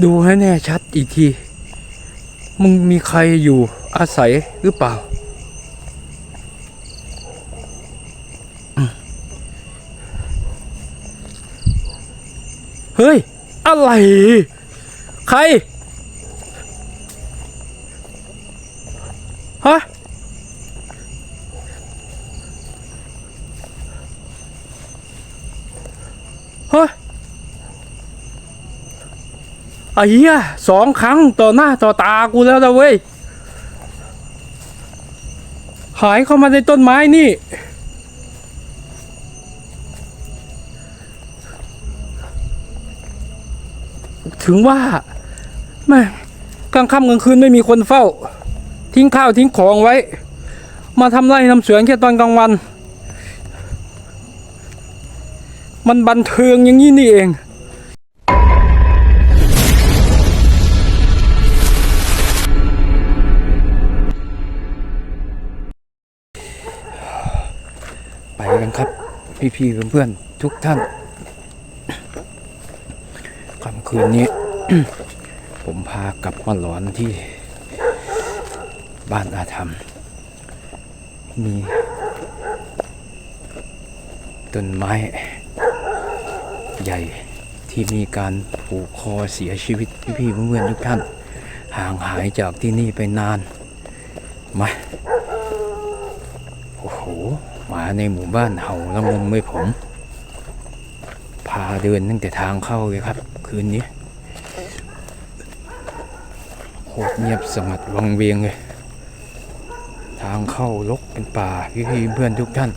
ดูให้แน่ชัดอีกที มึงมีใครอยู่อาศัยหรือเปล่า เฮ้ย อะไร ใคร ฮะ เฮ้ย ไอ้เหี้ยสองครั้งต่อหน้าต่อตากูแล้วนะเว้ย หายเข้ามาในต้นไม้นี่ ถึงว่าแม่กลางค่ำกลางคืนไม่มีคนเฝ้า ทิ้งข้าวทิ้งของไว้ มาทำไร่ทำสวนแค่ตอนกลางวัน มันบันเทิงอย่างนี้นี่เอง พี่ๆเพื่อนๆทุกท่านค่ำคืนนี้ ผมพากลับมาหลอนที่บ้านอาธรรม มีต้นไม้ใหญ่ที่มีการผูกคอเสียชีวิตพี่ๆเพื่อนๆทุกท่าน ห่างหายจากที่นี่ไปนานมาโอ้โห หมาในหมู่บ้านเห่าละงมไม่ผม พาเดินตั้งแต่ทางเข้าเลยครับ คืนนี้โคตรเงียบสงัดวังเวียงเลย ทางเข้าลกเป็นป่าพี่เพื่อนทุกท่าน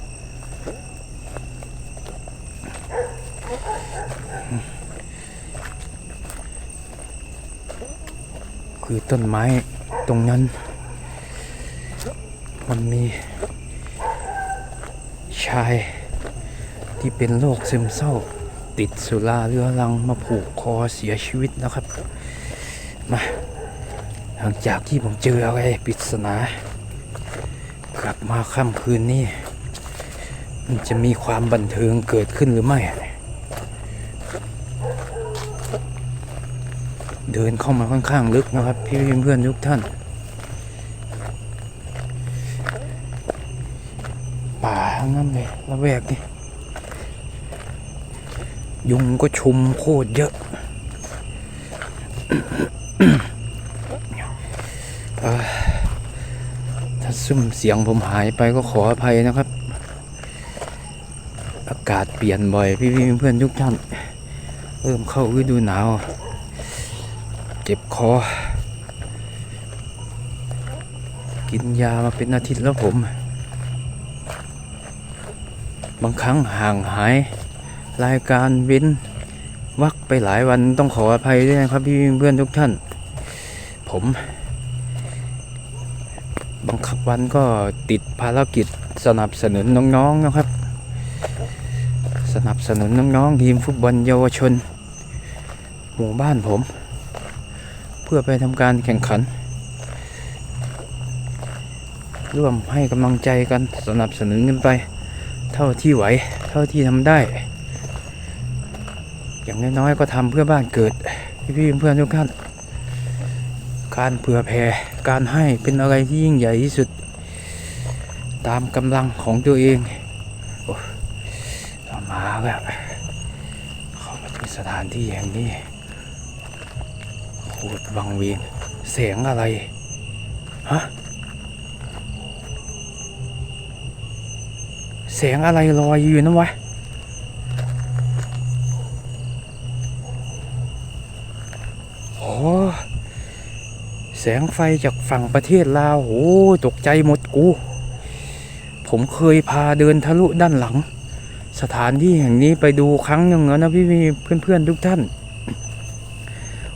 คือต้นไม้ตรงนั้น มันมี ชาย ที่เป็นโรคซึมเศร้า ติดสุราเรื้อรังมาผูกคอเสียชีวิตนะครับ มาหลังจากที่ผมเจออะไรปริศนากลับมาค่ำคืนนี้มันจะมีความบันเทิงเกิดขึ้นหรือไม่ เดินเข้ามาค่อนข้างลึกนะครับ พี่เพื่อนๆทุกท่าน ป่า ทั้งนั้นเละแวกนี่ยุงก็ชุมโคตรเยอะถ้าซุ่มเสียงผมหายไปก็ขออภัยนะครับ อากาศเปลี่ยนบ่อย พี่ๆเพื่อนทุกท่าน เริ่มเข้าฤดูหนาว เจ็บคอ กินยามาเป็นอาทิตย์แล้วผม บางครั้งห่างหาย รายการเว้นวักไปหลายวันต้องขออภัยด้วยนะครับพี่เพื่อนทุกท่าน ผม บางวันก็ติดภารกิจสนับสนุนน้องๆนะครับ สนับสนุนน้องๆทีมฟุตบอลเยาวชน หมู่บ้านผม เพื่อไปทำการแข่งขัน ร่วมให้กำลังใจกันสนับสนุนกันไป เท่าที่ไหว เท่าที่ทำได้ อย่างน้อยๆก็ทำเพื่อบ้านเกิด พี่ๆเพื่อนทุกท่าน การเผื่อแผ่การให้เป็นอะไรที่ยิ่งใหญ่ที่สุด ตามกำลังของตัวเองอ้เรามาแล้วเข้ามาถึงสถานที่แห่งนี้โคตรวังเวียงเสียงอะไรฮะ เสียงอะไรลอยอยู่นั่นวะโอ้แสงไฟจากฝั่งประเทศลาวโอ้ตกใจหมดกู ผมเคยพาเดินทะลุด้านหลัง สถานที่แห่งนี้ไปดูครั้งหนึ่งแล้วนะพี่ๆเพื่อนๆทุกท่าน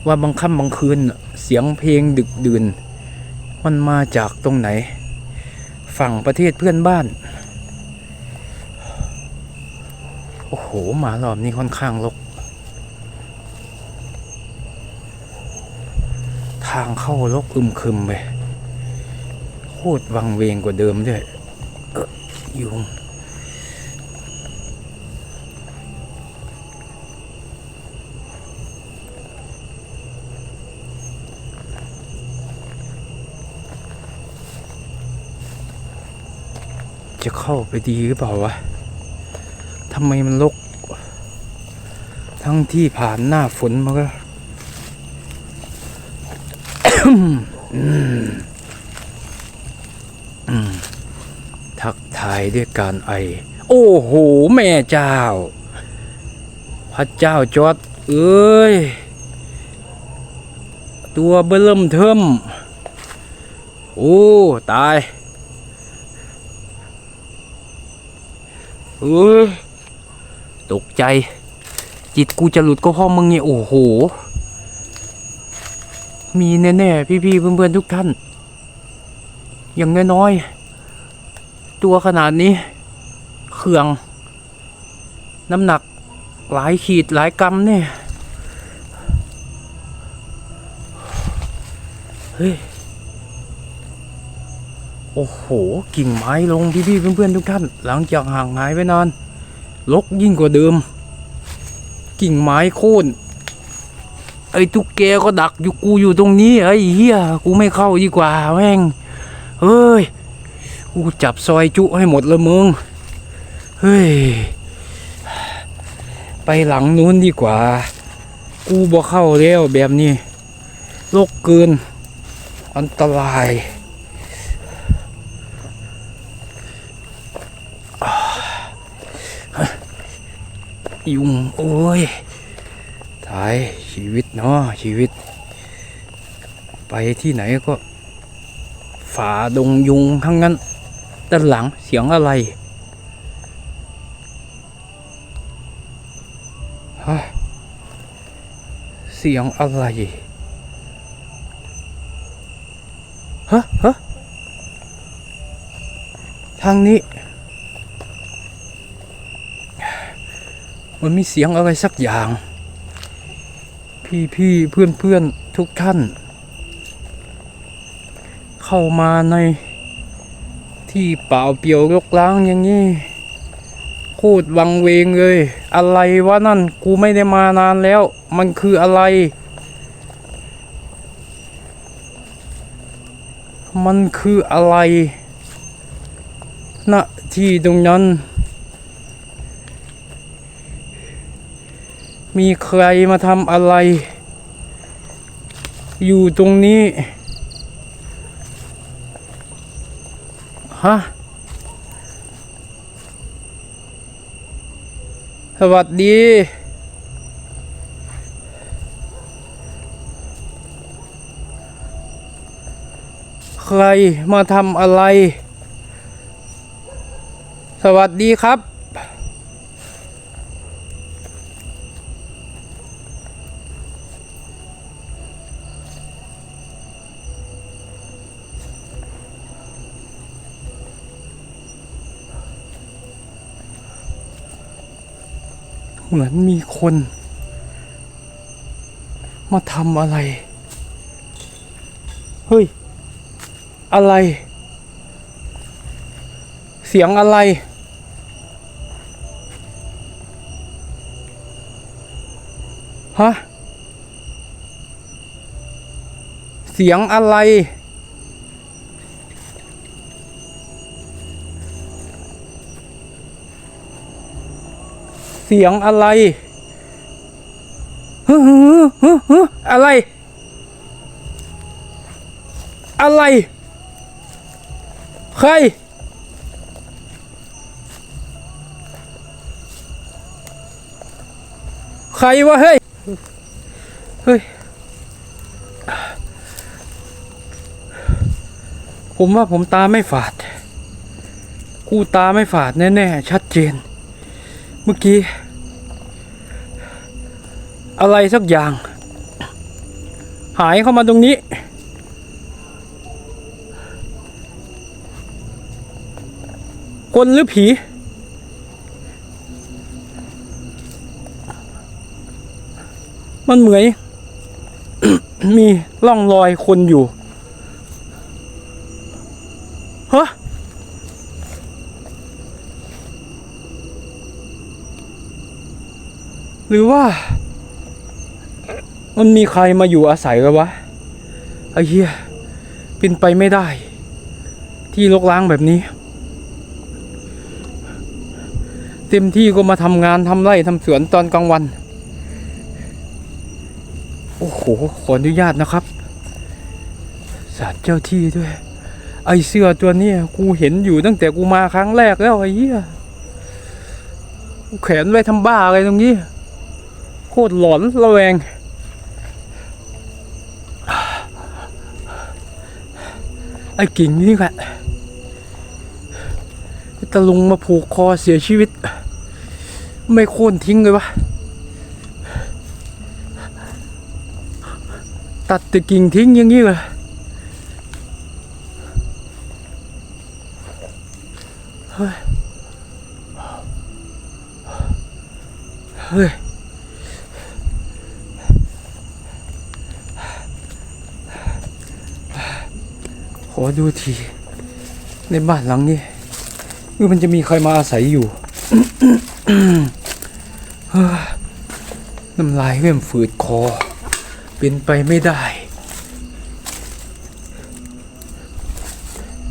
ว่าบางค่ำบางคืนเสียงเพลงดึกดื่น มันมาจากตรงไหน ฝั่งประเทศเพื่อนบ้าน โอ้โห หมารอบนี้ค่อนข้างลก ทางเข้าลกอึมครึมไป โคตรวังเวงกว่าเดิมด้วยออยุงจะเข้าไปดีหรือเปล่าวะำไมมันลกทั้งที่ผ่านหน้าฝนมาก็ทักทายด้วยการไอ โอ้โห แม่เจ้า พระเจ้าจอด เอ้ย ตัวเบิ่มเทิมโอ้ ตาย เอ้ย ตกใจ จิตกูจะหลุดก็เพราะมึงเนี่ยโอ้โห มีแน่ๆพี่ๆเพื่อนๆทุกท่าน อย่างน้อยๆตัวขนาดนี้เครื่อง น้ำหนักหลายขีดหลายกรัมเนี่ยเฮ้ยโอ้โห กิ่งไม้ลงพี่ๆเพื่อนๆทุกท่าน หลังจากห่างหายไปนาน ลกยิ่งกว่าเดิม กิ่งไม้โค่นไอ้ตุ๊กแกก็ดักอยู่กูอยู่ตรงนี้ไอ้เหี้ยกูไม่เข้าดีกว่าแม่งเฮ้ยกูจับซอยจุให้หมดลยมึงเฮ้ยไปหลังนู้นดีกว่า กูบ่เข้าแล้วแบบนี้โลกเกิน อันตราย ยุงโอ้ยตายชีวิตเนาะชีวิต ไปที่ไหนก็ ฝ่าดงยุงทั้งนั้น ด้านหลังเสียงอะไรฮะเสียงอะไรฮะฮะทางนี้ มันมีเสียงอะไรสักอย่าง พี่พี่เพื่อนเพื่อนทุกท่าน เข้ามาในที่เปล่าเปลี่ยวรกร้างอย่างนี้โคตรวังเวงเลย อะไรวะนั่นกูไม่ได้มานานแล้ว มันคืออะไร มันคืออะไรณที่ตรงนั้น มีใครมาทำอะไร อยู่ตรงนี้ ฮะ สวัสดี ใครมาทำอะไร สวัสดีครับ เหมือนมีคน มาทำอะไร เฮ้ย อะไร เสียงอะไร ฮะ เสียงอะไร เสียงอะไรฮึฮึฮึฮึอะไร อะไร ใคร ใครวะเฮ้ย เฮ้ย ผมว่าผมตาไม่ฝาด กูตาไม่ฝาดแน่ ๆ ชัดเจน มื่อกี้ อะไรสักอย่าง หายเข้ามาตรงนี้ คนหรือผี มันเหมือนมีร่องรอยคนอยู่ หรือว่า มันมีใครมาอยู่อาศัยกันวะไอ้เหี้ยเป็นไปไม่ได้ ที่รกร้างแบบนี้ เต็มที่ก็มาทำงานทำไร่ทำสวนตอนกลางวัน โอ้โห ขออนุญาตนะครับสารเจ้าที่ด้วย ไอเสื้อตัวนี้กูเห็นอยู่ตั้งแต่กูมาครั้งแรกแล้วไอ้เหี้ยกูแขวนไว้ทำบ้าอะไรตรงนี้ ตรหลอนระแวง ไอ้กิ่งนี่แหละตะลุงมาผูกคอเสียชีวิต ไม่โค่นทิ้งเลยวะ ตัดแต่กิ่งทิ้งอย่างนี้เลยเฮ้ย เฮ้ย ข อดูทีในบ้านหลังนี้มันจะมีใครมาอาศัยอยู่น้ำลายเริ่มฝืดคอ เป็นไปไม่ได้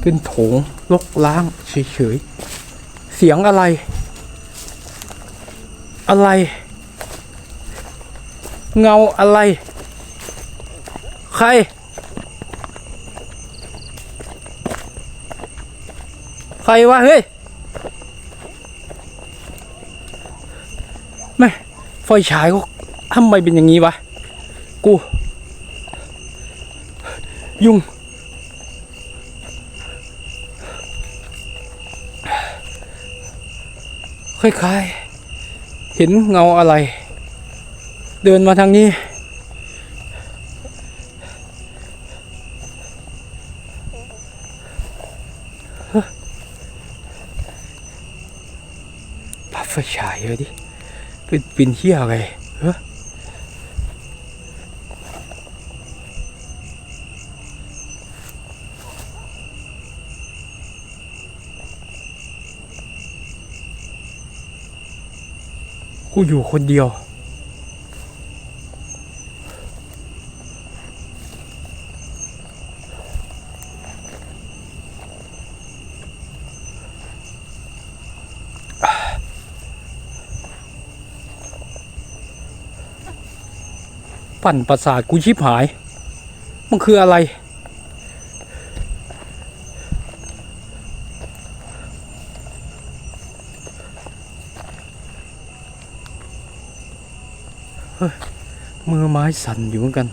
เป็นโถงลกล้างเฉยๆ เสียงอะไร อะไร เงาอะไร ใคร ใครวะเฮ้ยแม่ไฟฉายก็ทำไมเป็นอย่างนี้วะ กู ยุ่งคล้ายๆ เห็นเงาอะไร เดินมาทางนี้ ปับ ไฟฉายเลยดิเป็นปินเที่ยอะไรเฮ้ยกูอยู่คนเดียว ปั่นประสาทกูชิบหาย มันคืออะไรเฮ้ยมือไม้สั่นอยู่เหมือนกัน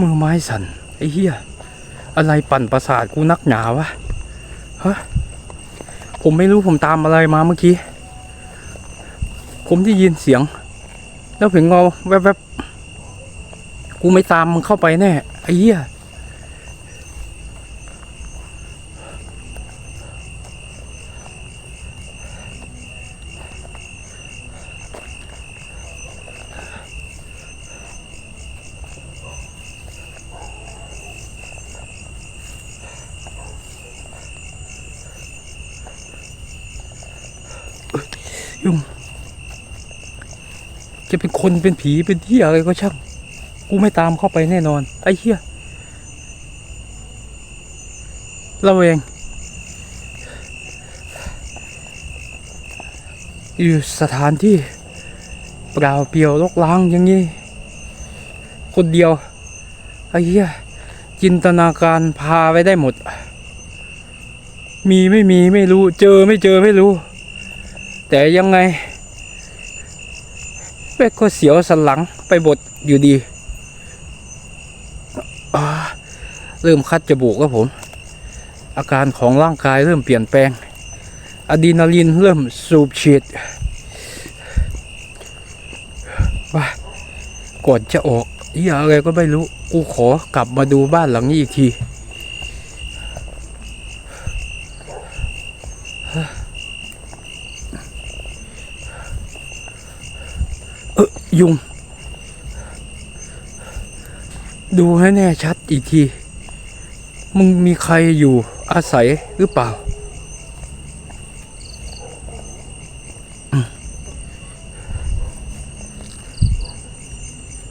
มือไม้สั่นไอ้เหี้ย อะไรปั่นประสาทกูนักหนาวะฮะผมไม่รู้ผมตามอะไรมาเมื่อกี้ ผมได้ยินเสียง แล้วเห็นเงาแวบๆกูไม่ตามมึงเข้าไปแน่ไอ้เหี้ยยุ่ง จะเป็นคนเป็นผีเป็นเที่อะไรก็ช่าง กูไม่ตามเข้าไปแน่นอน ไอ้เหี้ยระแวงอยู่สถานที่เปล่าเปลี่ยวรกร้างอย่างนี้ คนเดียว ไอ้เหี้ยจินตนาการพาไปได้หมด มีไม่มีไม่รู้ เจอไม่เจอไม่รู้ แต่ยังไง แม่ก็เสียวสันหลังไปบดอยู่ดี เริ่มคัดจมูกแล้วผม อาการของร่างกายเริ่มเปลี่ยนแปลงอะดรีนาลีนเริ่มสูบฉีดว่าก่อนจะออกเหี้ยอะไรก็ไม่รู้ กูขอกลับมาดูบ้านหลังนี้อีกที เออ ยุง ดูให้แน่ชัดอีกที มึงมีใครอยู่อาศัยหรือเปล่า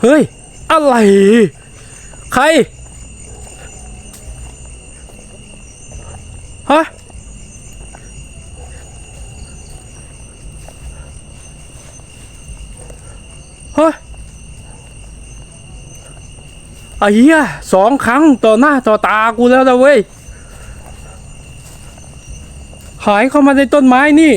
เฮ้ย อะไร ใคร ฮะ เฮ้ยไอ้เหี้ยสองครั้งต่อหน้าต่อตากูแล้วนะเว้ย หายเข้ามาในต้นไม้นี่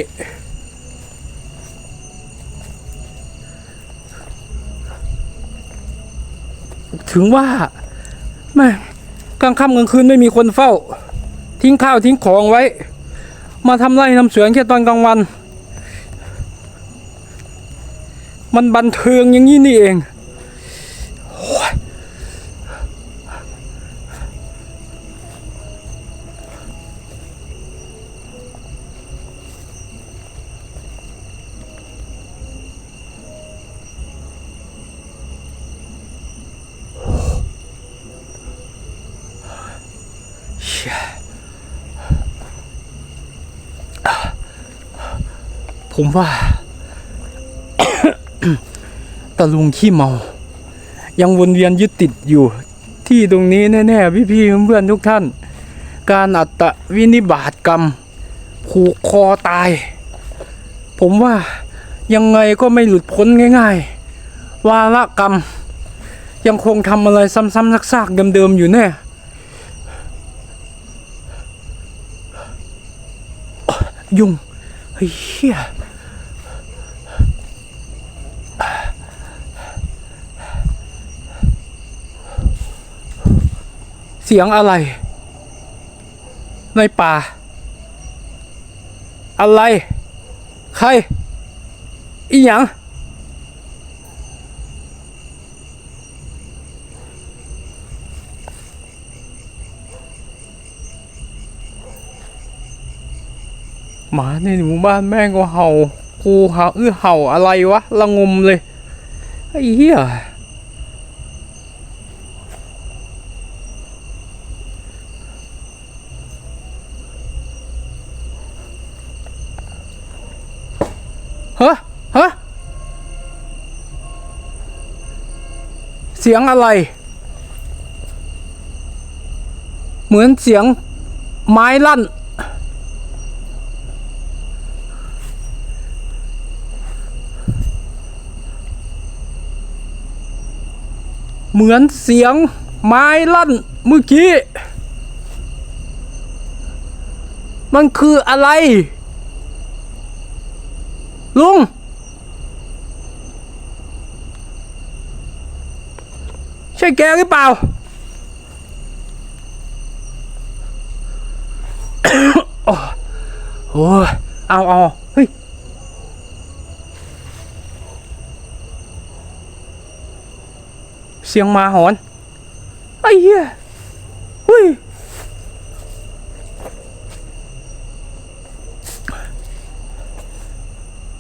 ถึงว่าแม่กลางค่ำกลางคืนไม่มีคนเฝ้า ทิ้งข้าวทิ้งของไว้ มาทำไร่ทำสวนแค่ตอนกลางวัน มันบันเทิงอย่างนี้นี่เองผมว่าะลุงขี้เมา ยังวนเวียนยึดติดอยู่ ที่ตรงนี้แน่ๆพี่ๆเพื่อนๆทุกท่าน การอัตวินิบาตกรรม ผูกคอตาย ผมว่ายังไงก็ไม่หลุดพ้นง่าย ๆ วาระกรรม ยังคงทำอะไรซ้ำๆซากๆเดิมๆอยู่แน่ยุ่งเฮ้ย เสียงอะไร ในป่า อะไร ใคร อีหยังหมาในหมู่บ้านแม่งก็เห่ากูเห่าเอื้อเห่าอะไรวะ ละงมเลย ไอ้เหี้ย เสียงอะไร เหมือนเสียงไม้ลั่น เหมือนเสียงไม้ลั่นเมื่อกี้ มันคืออะไร ลุง ช่แกหรือเปล่า โอ้โหเอาเอาเฮ้ย เสียงมาหอน ไอ้เหี้ยเฮ้ย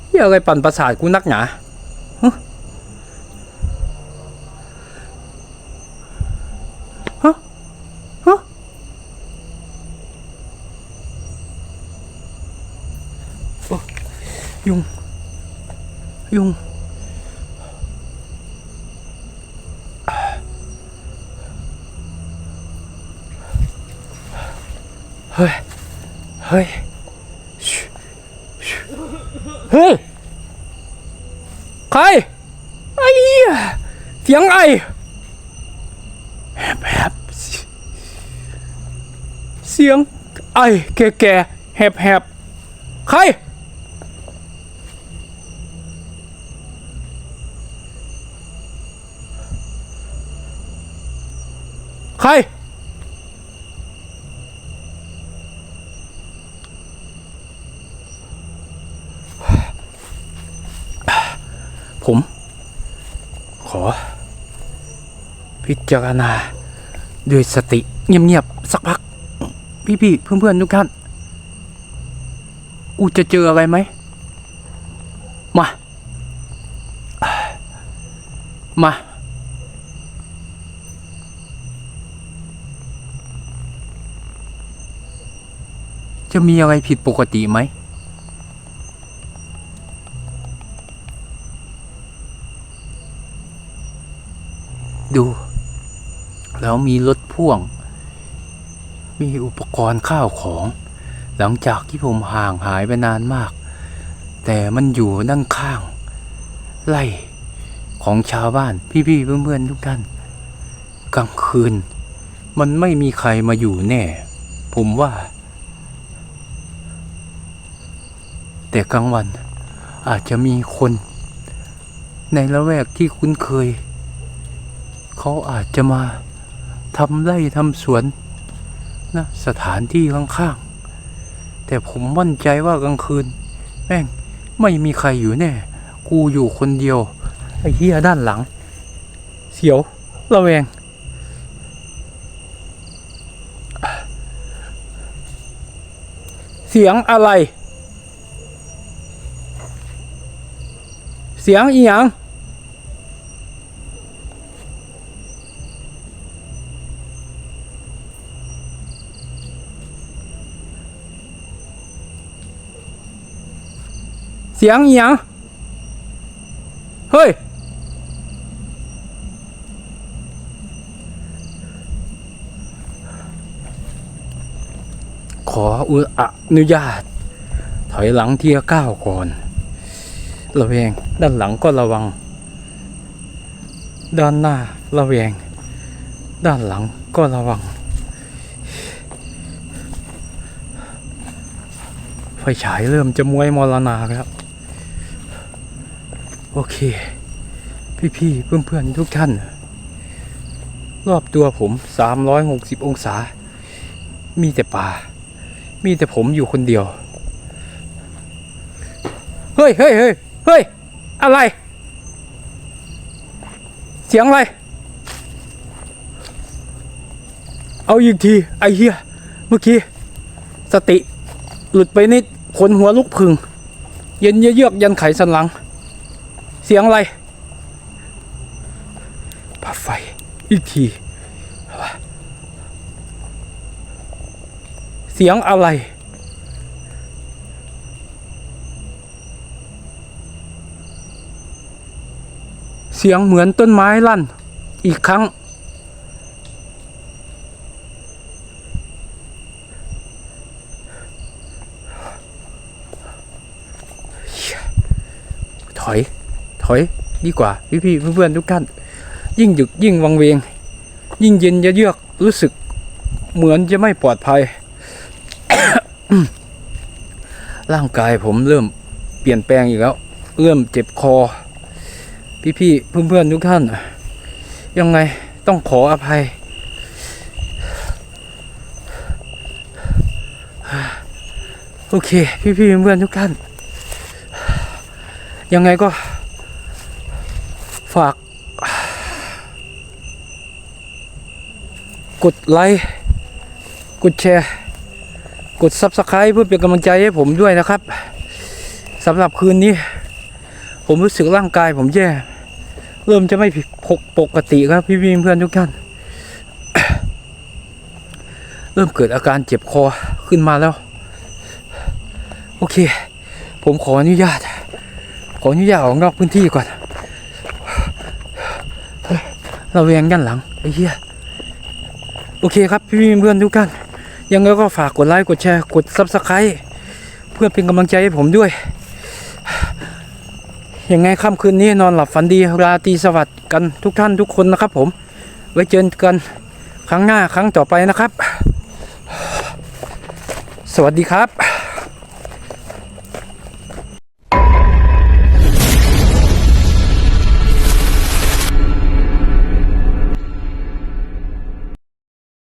เหี้ยอะไรปั่นประสาทกูนักหนา เสียงไอแหบแหบเสียงไอแก่แก่แหบแหบใคร ใคร ผม ขอ พิจารณาด้วยสติเงียบๆสักพัก พี่ๆเพื่อนๆทุกท่านกูจะเจออะไรไหมมา มา จะมีอะไรผิดปกติไหมดู แล้วมีรถพ่วง มีอุปกรณ์ข้าวของ หลังจากที่ผมห่างหายไปนานมาก แต่มันอยู่ด้านข้าง ไล่ของชาวบ้านพี่ๆเพื่อนๆทุกท่านกลางคืน มันไม่มีใครมาอยู่แน่ ผมว่า แต่กลางวันอาจจะมีคน ในละแวกที่คุ้นเคย เขาอาจจะมา ทำไร่ทำสวนนะสถานที่ข้างๆแต่ผมมั่นใจว่ากลางคืน แม่งไม่มีใครอยู่แน่ กูอยู่คนเดียว ไอ้เหี้ยด้านหลัง เสียวระแวง เสียงอะไร เสียงอีหยัง สียงอีหยังเฮ้ย ขออุอนุญาต ถอยหลังเทียก้าวก่อน ระแวง ด้านหลังก็ระวัง ด้านหน้าระแวง ด้านหลังก็ระวัง ไฟฉายเริ่มจะมวยมรณาแล้ว โอเค พี่ๆ เพื่อนๆ ทุกท่าน รอบตัวผม 360 องศา มีแต่ป่า มีแต่ผมอยู่คนเดียว เฮ้ยเฮ้ยเฮ้ยเฮ้ย อะไร เสียงอะไร เอาอีกที ไอ้เหี้ย เมื่อกี้ สติ หลุดไปนิดขนหัวลุกพึง เย็นเยือกยันไขสันหลัง เสียงอะไรปับไฟ อีกที เสียงอะไร เสียงเหมือนต้นไม้ลั่น อีกครั้ง ถอย ถอยดีกว่าพี่พี่เพื่อนๆทุกท่านยิ่งดึกยิ่งวังเวง ยิ่งเย็นจะเยือกรู้สึกเหมือนจะไม่ปลอดภัย ร่างกายผมเริ่มเปลี่ยนแปลงอีกแล้ว เริ่มเจ็บคอ พี่ๆเพื่อนๆทุกท่าน ยังไงต้องขออภัยโอเค พี่ๆเพื่อนๆทุกท่าน ยังไงก็ ฝาก กดไลค์ กดแชร์ กด Subscribe เพื่อเป็นกำลังใจให้ผมด้วยนะครับสำหรับคืนนี้ ผมรู้สึกร่างกายผมแย่ เริ่มจะไม่ปกติครับพี่พี่เพื่อนทุกท่าน เริ่มเกิดอาการเจ็บคอขึ้นมาแล้ว โอเค ผมขออนุญาต ขออนุญาตออกนอกพื้นที่ก่อน เราแวงด้านหลังไอ้เหี้ยโอเคครับพี่เพื่อนทุกท่านยังไงก็ฝากกดไลค์กดแชร์กด Subscribe เพื่อเป็นกำลังใจให้ผมด้วย ยังไงค่ำคืนนี้นอนหลับฝันดีราตรีสวัสดิ์กันทุกท่านทุกคนนะครับผม ไว้เจอกันครั้งหน้าครั้งต่อไปนะครับ สวัสดีครับ